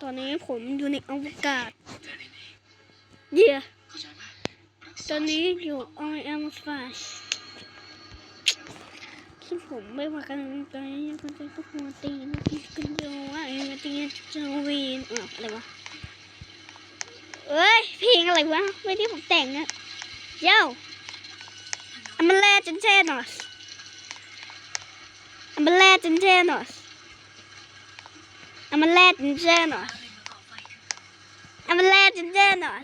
ตอนนี้ผมอยู่ในอวกาศเยี่ยตอนนี้อยู่ I am flash ซึ่งผมไม่ว่ากันตอนนี้ยังเป็นพวกหัวตีนกันอยู่ว่าเอ็มตีนจะวีนอะไรวะเอ้ยเพลงอะไรวะไม่ได้ผมแต่งอะเย้าอันมันแร่จนแช่หน่อย มันแร่จนแช่หน่อยอันมันแร่จนแช่หน่อยอันมันแร่จนแช่หน่อย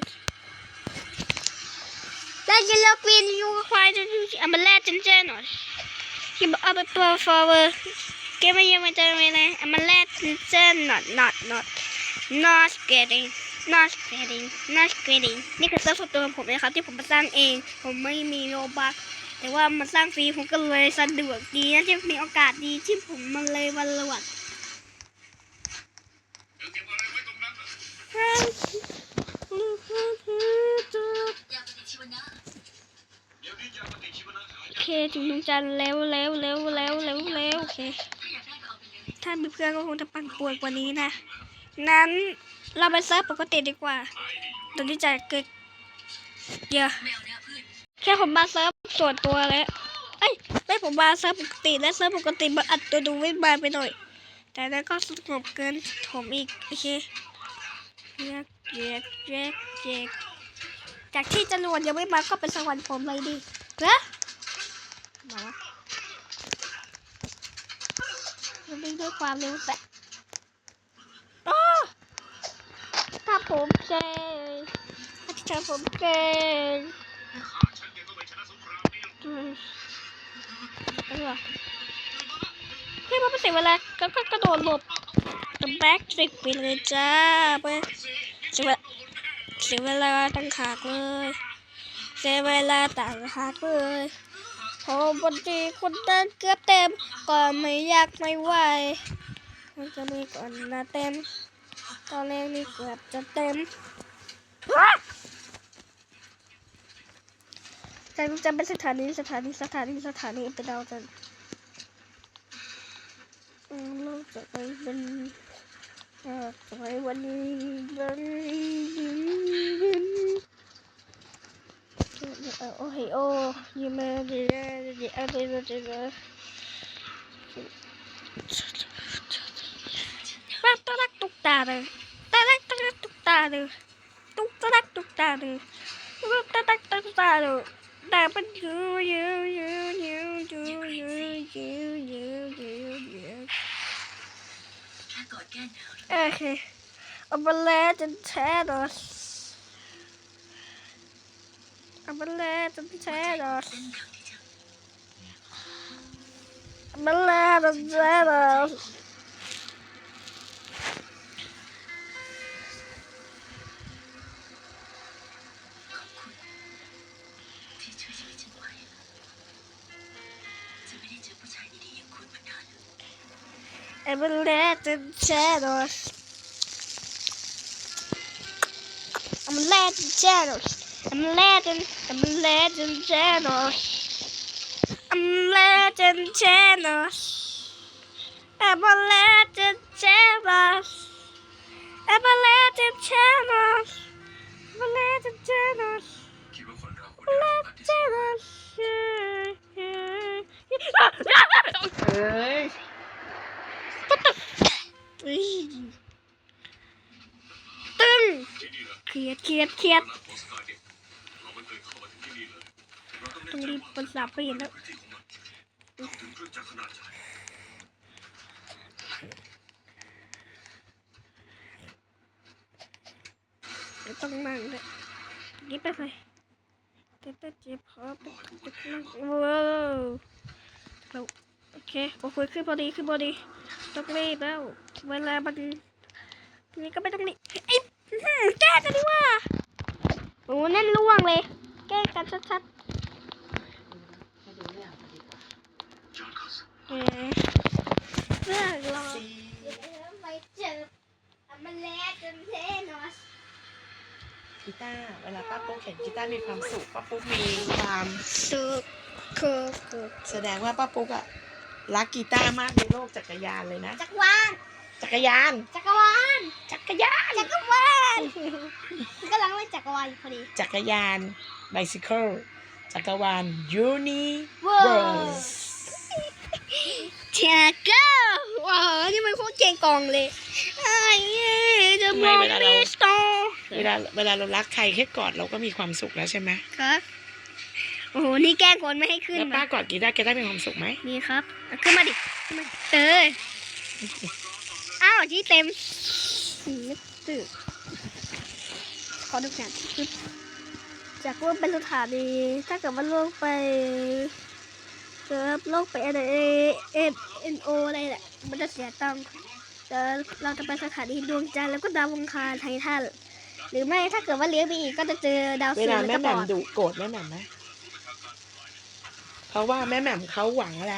แล้วจะเลิกวินยูควายจนอันมันแร่จนแช่หน่อยที่บอกเอาไปเปิดฟอร์เวอร์เกมไม่ยังไม่เจอเลยนะมันแร่จนแช่หน่อย not not not getting not getting not getting นี่คือเซิร์ฟตัวของผมนะครับที่ผมมาสร้างเอง ผมไม่มีโลบัก แต่ว่ามาสร้างฟรีผมก็เลยสะดวกดีนะที่มีโอกาสดีที่ผมมาเลยวันลวัดโอเคถึงดวงจันทร์แล้วแล้วแล้วแล้วแล้วแล้วโอเค ถ้ามีเพื่อนก็คงจะปั่นป่วนกว่านี้นะ นั้นเราไปเซิร์ฟปกติดีกว่าตอนที่จะเกิดเยอะแค่ผมมาเซิร์ฟ ส่วนตัวแล้วเอ้ยไม่ผมมาเซิร์ฟปกติและเซิร์ฟปกติมันอัดตัวดูไม่บาไปหน่อย แต่นั้นก็สงบเกินผมอีกโอเคเยกเยกเยกเยกจากที่จรวดยังไม่มาก็เป็นสวรรค์ผมเลยดิเนะมาวะมันวิ่งด้วยความเร็วแต่ถ้าผมเก่งถ้าผมเก่ง เออเฮ้ยมันไม่เสียเวลาก็ก็กระโดดหลบกับแบ็กทริกไปเลยจ้าไปเสียเวลาเสียเวลาต่างหากเลยเสียเวลาต่างหากเลยพอบางทีคนเดินเกือบเต็มก็ไม่อยากไม่ไหวมันจะมีก่อนนะเต็ม ตอนแรกนี่เกือบจะเต็ม จะจะเป็นสถานีสถานีสถานีสถานีเป็นดาวจันทร์อืมโลกจะไปเป็นออจะไปวันนี้วันเออโอ้โหโอ้ยมาเดี๋ยเดี๋ยวเดี๋ยวเดี๋ยวเดี๋ยวตักตักตุกตาเลยตักตักตักตุกตาเลยตุกตักตุกตาเลยตุกตักตักตุกตาเลย แต่เป็นยูยูยูยูยูยูยูยูยูยูโอเคเอาไปแล้วจนแช่ดอสเอาไปแล้วจนแช่ดอสเอาไปแล้วจนแช่ดอส letting channels. I'm a letting channel. I'm a letting, I'm letting channels. I'm a letting channel. I'm a letting channel. I'm a letting channel. I'm a letting channels. Letting channels. Hey. ตึ้งเครียดเครียดเครียดต้องรีบปรัสัไปเห็นแล้วเะต้องนั่งเลยยิบไปเลยเดี๋ยวจะเจ็บคอไปนั่งว้าวโอเคโอ้ยขึ้นพอดีขึ้นพอดีต้องรีบแล้ว เวลามันนี่ก็ไม่ต้องรีบไอ้อื้อหือแก้กันดีว่าโอ้นั่นล่วงเลย แก้กันชัดให้ดูเรื่องปฏิบัติย้อนเข้าสู่ๆเออเรื่องรอซีไม่เจอมันแลจนเทนอสกีตาร์เวลาป้าปุ๊กเห็นกีตาร์มีความสุขป้าปุ๊กมีความสุคือคือแสดงว่าป้าปุ๊กอะรักกีตาร์มากในโลกจักรยานเลยนะจักรวาล จักรยาน จักรวาลจักรยาน จักรวาลกำลังเล่นจักรวาลอยู่พอดี จักรยาน bicycle จักรวาล universe เชียร์เก้าว้าวนี่มันโคตรเก่งกองเลยไอ้เอ้ยจะมองทำไมเวลาเราไม่โตเวลาเวลาเรารักใครแค่กอดเราก็มีความสุขแล้วใช่ไหมครับโอ้โห นี่แกล้งคนไม่ให้ขึ้นแล้วป้ามากอดกีตาร์แกได้มีความสุขไหมนี่ครับเอาขึ้นมาดิขึ้นมาเตย อ้าวที่เต็มนึกตื่นขอดูแผนปึ๊บจากว่าเป็นสถานีถ้าเกิดว่าโลกไปเกิดโลกไปอะไรเอเอ็นโออะไรแหละมันจะเสียตังค์แต่เราจะไปสถานีดวงจันทร์แล้วก็ดาวอังคารไททันหรือไม่ถ้าเกิดว่าเลี้ยวไปอีกก็จะเจอดาวเวศุกลาร์แม่แล้วแหก็ม่บมอดดุโกรธแม่แหม่มไหมเพราะว่าแม่แหม่มเขาหวังอะไร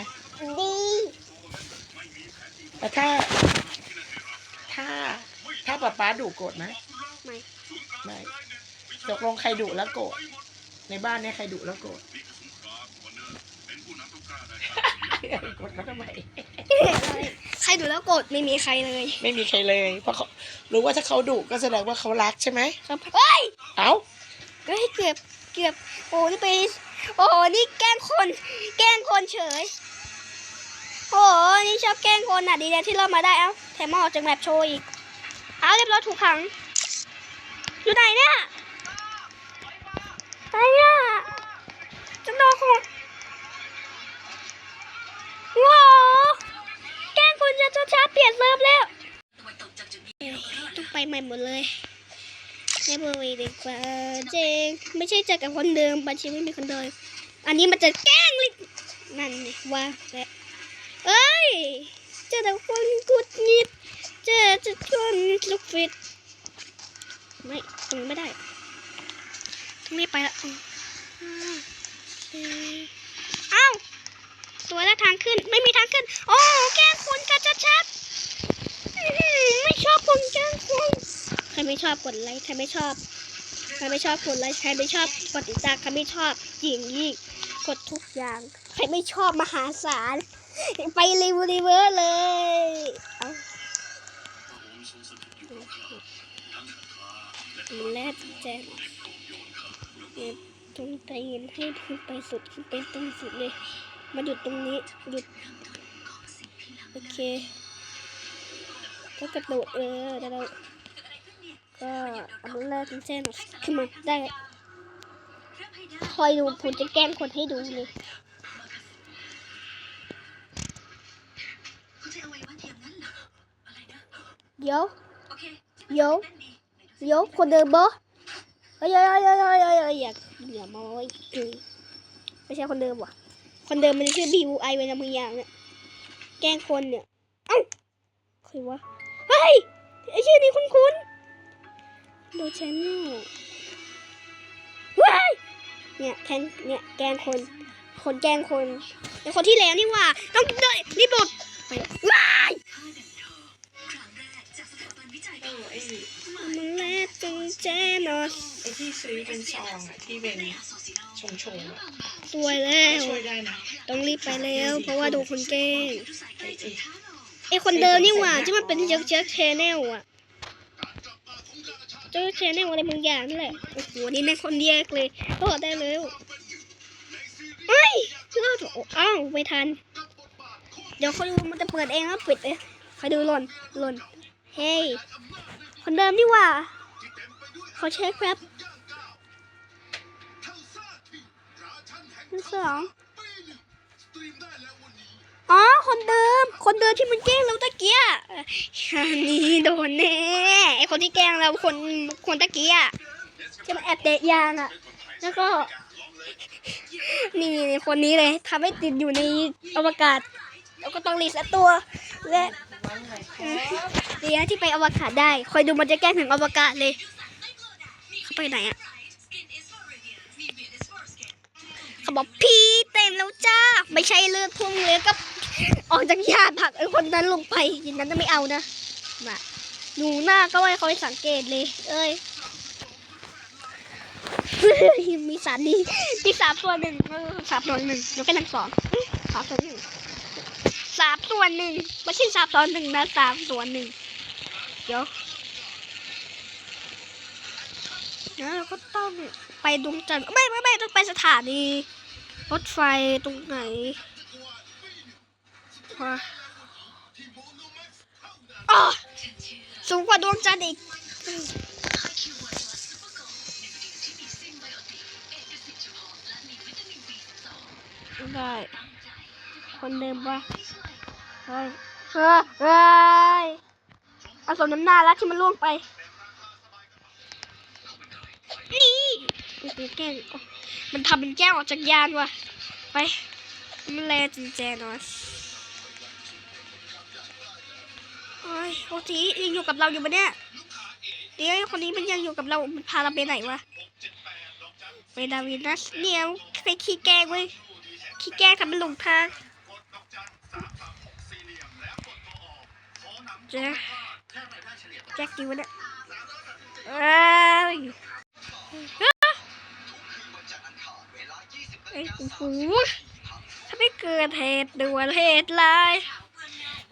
ดี แต่ถ้า ถ้า ถ้าป๊าป๊าดุโกรธไหมไม่ไม่ตกลงใครดุแล้วโกรธในบ้านเนี่ยใครดุแล้วโกรธโกรธเขาทำไมใครดูแล้วโกรธไม่มีใครเลย ไม่มีใครเลยเพราะเขารู้ว่าถ้าเขาดุก็แสดงว่าเขารักใช่ไหมครับเฮ้ยเอ้าเฮ้ยเกือบเกือบโอ้นี่ไปโอ้นี่แกล้งคน แกล้งคนเฉยโอ้นี่ชอบแกล้งคนอะดีแล้วที่เรามาได้เอ้า แถมมาออกจากแมปโชว์อีกเอาเรียบร้อยถูกขัง อยู่ไหนเนี่ยไหนอะจะโดนคนว้าวแกล้งคนจะช้าๆเปลี่ยนเซิร์ฟแล้วตะวันตกจากจุดนี้เอ้ยต้องไปใหม่หมดเลยไม่เบอร์วีดีกว่าเจงไม่ใช่เจอกับคนเดิมบัญชีไม่มีคนเดิมอันนี้มันจะแกล้งเลยนั่นไงว่าแล้วเอ้ยเจ อแต่คนกุดงิดเจอจะคนลุกฟิตไม่ตรงไม่ได้ตรงนี้ไปละเอ้าตัวแล้วทางขึ้น ไม่มีทางขึ้น โอ้แกล้งคนกันชัดๆอื้อหือไม่ชอบคนแกล้งคนใครไม่ชอบกดไลค์ใครไม่ชอบใครไม่ชอบกดไลค์ใครไม่ชอบกดติดตามใครไม่ชอบยิงยิงกดทุกอย่าง ใครไม่ชอบมหาศาล ไปรีวิวรีเวอร์เลยเอาองค์ทรงสถิตอยู่กับข้าทั้งคาถาและแจนเนี่ยตรงใจเย็นให้ขึ้นไปสุดขึ้นไปตรงสุดเลย มาหยุดตรงนี้หยุด โอเค ก็กระโดดเออเดี๋ยวก็เอาแรกเป็นเส้นขึ้นมาได้คอยดูผมจะแกล้งคนให้ดูเลย เดี๋ยวโอเคเดี๋ยวเต้นดีไหนดูสิเดี๋ยวคนเดิมบอเฮ้ยเฮ้ยเฮ้ยเฮ้ยเฮ้ยเฮ้ยเฮ้ยอย่าอย่ามาไว้จุยไม่ใช่คนเดิมว่ะ คนเดิมมันจะชื่อ B U I เวลามึงอย่างเนี่ยแกล้งคนเนี่ยเอ้าใครวะเฮ้ยไอชื่อนี้คุ้นๆดูชแนลเว้ยเนี่ยแทงเนี่ยแกล้งคน คนแกล้งคนไอคนที่แล้วนี่หว่าต้องเดินรีบหลดไปว้าย ออไอ้มันแลดจงแจนอสไอ้ที่ซื้อเป็นซองอะที่เป็นโซซิโนชงชงๆอะสวยแล้วช่วยได้นะต้องรีบไปแล้ว เพราะว่าดูคนแกล้งทุกสายใกล้จะช้าลงไอคนเดิมนี่หว่าที่มันเป็นเจ๊กเจ๊กแชนแนลอะเจ๊กแชนแนลอะไรบางอย่างนี่แหละโอ้โหนี่ในคนแยกเลยรอดได้แล้วเฮ้ยรอดโอ้อ้าวไม่ทัน เดี๋ยวเขาดูมันจะเปิดเองแล้วปิดเองคอยดูหล่นหล่นเฮ้ย คนเดิมนี่ว่าเขาเช็คแป๊บที่สองอ๋อ คนเดิม คนเดิมที่มันแกล้งเราตะเกียอันนี้โดนแน่ไอคนที่แกล้งเราคนคนตะเกียที่มันแอบเตะยางอะแล้วก็นี่นี่คนนี้เลยทำให้ติดอยู่ในอวกาศ แล้วก็ต้องรีเซ็ตตัวและ เดี๋ยวที่ไปอวกาศได้ คอยดูมันจะแกล้งถึงอวกาศเลย เขาไปไหนอะเขาบอกพี่เต็มแล้วจ้า ไม่ใช่เลือดพุ่งเลยก็ออกจากญาติผักไอ้คนนั้นลงไปอย่างนั้นจะไม่เอานะมาดูหน้าก็ไว้เขาให้สังเกตเลย เอ้ยมีสามนี่มีสามตัวหนึ่งสามตัวหนึ่งยกแค่ทั้งสองสามตัวหนึ่ง สามส่วนหนึ่งไม่ใช่สามส่วนหนึ่งนะสามส่วนหนึ่งเดี๋ยวแล้วเราก็ต้องไปดวงจันทร์ไม่ไม่ไม่ต้องไปสถานีรถไฟตรงไหนวะอ๋อสูงกว่าดวงจันทร์อีกค่าคิววันเปอร์โกลด์หนึ่งเดียวที่มีซิงไบโอติกเอกสิทธิ์เฉพาะและมีวิตา เฮ้ยเฮ้ยเฮ้ยเอาสมน้ำหน้าแล้วที่มันล่วงไป นี่มันเป็นแก้วมันทำเป็นแก้วออกจากยานว่ะ ไปมันแลจริงแจนอยโอ้ยโอจียังอยู่กับเราอยู่ปะเนี่ยเดี๋ยวคนนี้มันยังอยู่กับเรา มันพาเราไปไหนวะ ไปดาวินัสเนี่ยไปขี้แกล้งเว้ยขี้แกล้งทำเป็นหลงทาง เจ๊แจ็คกี้วะเนี่ยเอ้ยเอ้ยโอ้โหถ้าไม่เกิดเหตุด่วนเหตุร้าย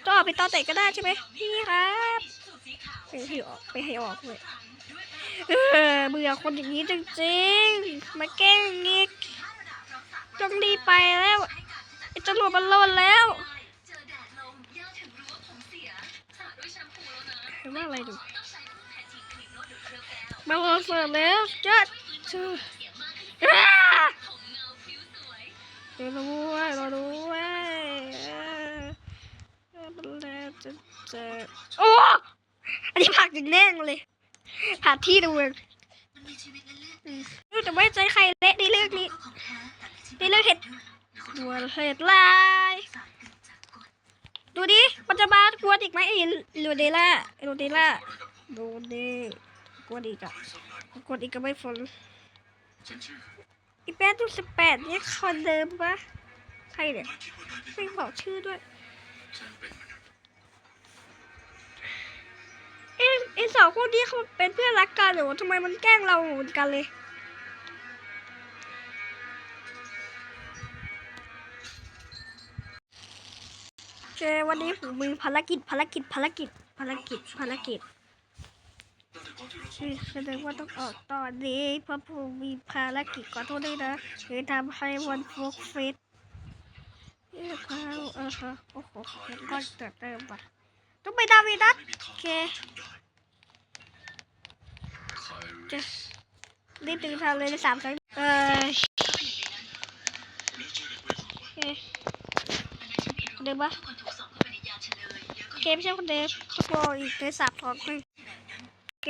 ก็เอาไปตอนไหนก็ได้ใช่ไหมพี่ครับไปให้ออกไปให้ออกเลยเออเบื่อคนอย่างนี้จริงๆ มาแกล้งนิกต้องรีบไปแล้วไอ้ตำรวจมันโลนแล้ว แล้วนะเห็นว่าอะไรดูต้องใช้แพนทีนครีมนวดดูดเครื่องแก้วมาลงเสิร์ฟแล้วจัดชื่อเสียมากขึ้นอ้าผมเงาผิวสวยเดี๋ยวรู้ว้เรารู้ว้เออเออมันแล้วจะเจอโอ้อันนี้ผักอย่างแน่งเลยหาที่ดูเองมันมีชีวิตและเลือดอืมเออแต่ไม่ใจใครเละในเรื่องนี้ในเรื่องเห็ดดัวเห็ดลาย ดูดิ มันจะมากวนอีกไหมไอ้โรเดล่าโรเดล่าโรเดกวนอีกอะกวนอีกก็ไม่ฝนอีแป๊ดดูสิบแปดเนี่ยคนเดิมปะใครเนี่ยไม่บอกชื่อด้วยเป็นเอ๊ะไอสองคนนี้เขาเป็นเพื่อนรักกันเหรอทำไมมันแกล้งเราเหมือนกันเลย วันนี้ผมมีภารกิจภารกิจภารกิจภารกิจภารกิจแสองคือแสดงว่าต้องออกตอนนี้เพราะผมมีภารกิจขอโทษด้วยนะคือทำให้วันฟุกฟิตเอ้ยเขาเออฮะโอ้โหเห็นก้อนเติร์เติมปะต้องไปดาวิดัสไม่มีทโอเคถึงได้ใครจะรีบถึงทางเลยในสามครั้งเออโอเคเดิมปะทุกคนถูกส่งเข้า ยแล้วโอก็เคไม่ใช่คนเดิมเขาโกอีกในสามทองหนึ่งโอเค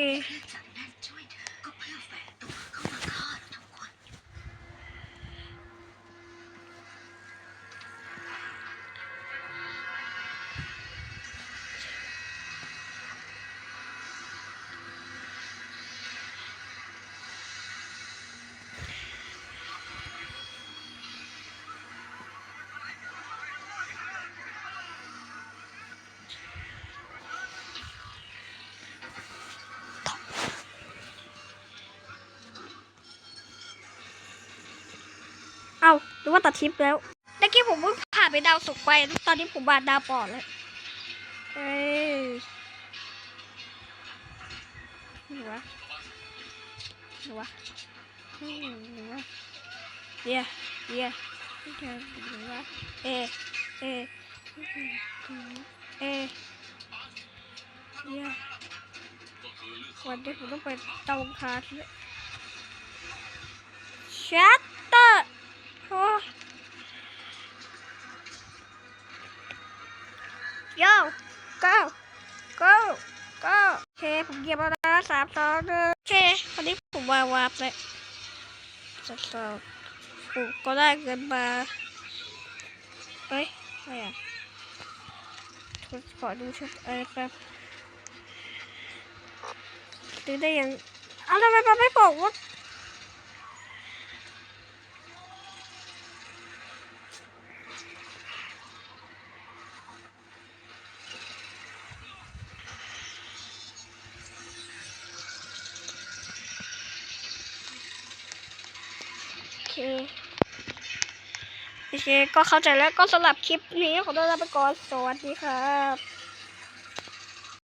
เอาหรือว่าตัดทิปแล้วเมื่อกี้ผมเพิ่งผ่านไปดาวสุกไป ตอนนี้ผมบาดดาวปอดแล้วเอ้ยหรือวะหรือวะหรือวะเดี๋ยวเดี๋ยวหรือวะเอเอเอเดี๋ยววันนี้ผมต้องไปเตาคาร์ทชัตเตอร์ โอ้โย่ go go go โอเคผมเหยียบแล้วนะสามสองหนึ่งโอเควันนี้ผมวางวาร์ปเลยสักสองผมก็ได้เงินมาเฮ้ยอะไรอะขอดูชุดอะไรแป๊บดูได้ยังอ้าวทำไมมันไม่บอกว่าโอเค เโอ เคก็เข้าใจแล้วก็สำหรับคลิปนี้ขอตัวลาไปก่อนสวัสดีครับ